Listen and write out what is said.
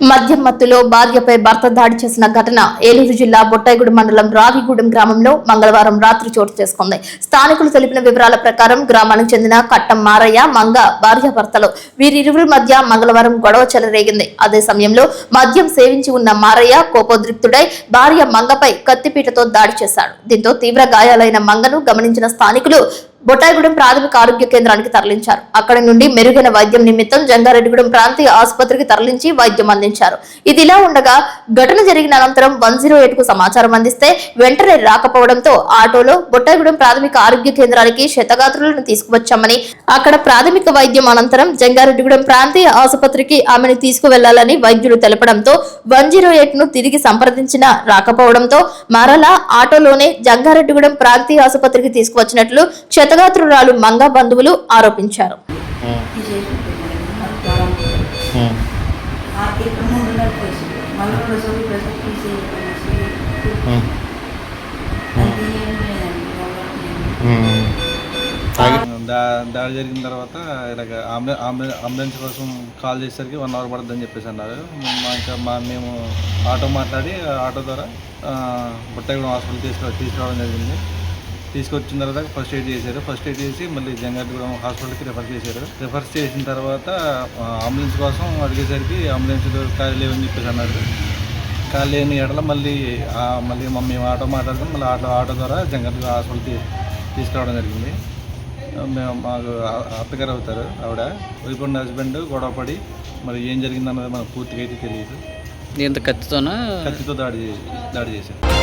మద్యం మత్తులో భార్యపై భర్త దాడి చేసిన ఘటన ఏలూరు జిల్లా బొట్టాయిగూడ మండలం రావిగూడెం గ్రామంలో మంగళవారం రాత్రి చోటు చేసుకుంది. స్థానికులు తెలిపిన వివరాల ప్రకారం గ్రామానికి చెందిన కట్టం మారయ్య మంగ భార్యాభర్తలు వీరిరువురి మధ్య మంగళవారం గొడవ చెలరేగింది. అదే సమయంలో మద్యం సేవించి ఉన్న మారయ్య కోపోద్రిక్తుడై భార్య మంగపై కత్తిపీటతో దాడి చేశాడు. దీంతో తీవ్ర గాయాలైన మంగను గమనించిన స్థానికులు బొట్టాయిగూడెం ప్రాథమిక ఆరోగ్య కేంద్రానికి తరలించారు. అక్కడి నుండి మెరుగైన వైద్యం నిమిత్తం జంగారెడ్డిగూడెం ప్రాంతీయ ఆసుపత్రికి తరలించి వైద్యం అందించారు. ఇదిలా ఉండగా ఘటన జరిగిన అనంతరం వన్ జీరో కు సమాచారం అందిస్తే వెంటనే రాకపోవడంతో ఆటోలో బొట్టాయిగూడెం ప్రాథమిక ఆరోగ్య కేంద్రానికి శతగాత్రులను తీసుకువచ్చామని అక్కడ ప్రాథమిక వైద్యం అనంతరం జంగారెడ్డిగూడెం ప్రాంతీయ ఆసుపత్రికి ఆమెను తీసుకువెళ్ళాలని వైద్యులు తెలపడంతో వన్ జీరో ను తిరిగి సంప్రదించినా రాకపోవడంతో మరలా ఆటోలోనే జంగారెడ్డిగూడెం ప్రాంతీయ ఆసుపత్రికి తీసుకువచ్చినట్లు క్షత క్షతగాత్రురాలు మంగా బంధువులు ఆరోపించారు. దాడి జరిగిన తర్వాత ఇలాగ అంబులెన్స్ కోసం కాల్ చేసేసరికి వన్ అవర్ పడుతుందని చెప్పేసి అన్నారు. మా ఇంకా మా మేము ఆటో మాట్లాడి ఆటో ద్వారా బుట్టగూడెం హాస్పిటల్ తీసుకు తీసుకురావడం జరిగింది. తీసుకొచ్చిన తర్వాత ఫస్ట్ ఎయిడ్ చేశారు. ఫస్ట్ ఎయిడ్ చేసి మళ్ళీ జంగారెడ్డిగూడెం హాస్పిటల్కి రిఫర్ చేశారు. రిఫర్ చేసిన తర్వాత అంబులెన్స్ కోసం అడిగేసరికి అంబులెన్స్ ఖాళీ లేవని చెప్పేసి అన్నారు. ఖాళీ లేని ఎడల మళ్ళీ మళ్ళీ మా- మేము ఆటో మాట్లాడుకుని మళ్ళీ ఆటో ఆటో ద్వారా జంగారెడ్డి హాస్పిటల్కి తీసుకురావడం జరిగింది. మేము మాకు అత్తగారు అవుతారు ఆవిడ. వైపుండ హస్బెండ్ గొడవపడి మరి ఏం జరిగిందన్నది మనకు పూర్తిగా అయితే తెలియదు. దీంతో కత్తితోనా? కత్తితో దాడి దాడి చేశారు.